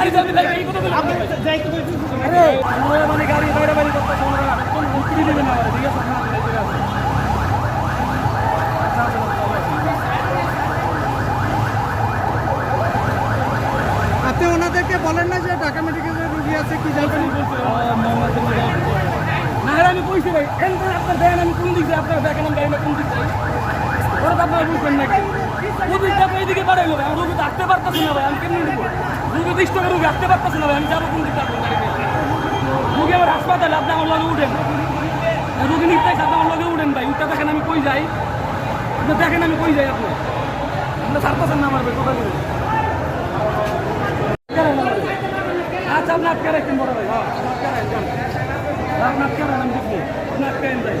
আপনি মানে গাড়ি আপনারা আপনি ওনাদেরকে বলেন না যে ঢাকা মেডিকেলের রুগী আছে কি জানবেন না আমি কইছি ভাই আপনার দেন আমি কোন দিকে আপনার দেখেন আমি গাড়িটা কোন দিকে ওরা তো আপনারা বুঝবেন নাকি? ওদিকটা আপনি এইদিকে বাড়াইলো ভাই আমি রুগী আসতে পারতেছি না ভাই আমি কেমনি রুগী বিশ টাকা রুগী আসতে পারতেছি না আমি যাব কোন দিকে আপনার গাড়ি নিয়ে? রুগী আমার হাসপাতালে আপনি আমার লগে উঠেন। রুগী নিতে আপনি আমার লগে উঠেন ভাই। উঠতে দেখেন আমি কই যাই। দেখেন আমি কই যাই আপনি। আপনি ছাড়তেছেন না আমার ভাই আচ্ছা আপনি আটকে রাখেন, বড় ভাই। রাখেন আপনি আটকে রাখেন, আমি দেখব আপনি আটকে রাখেন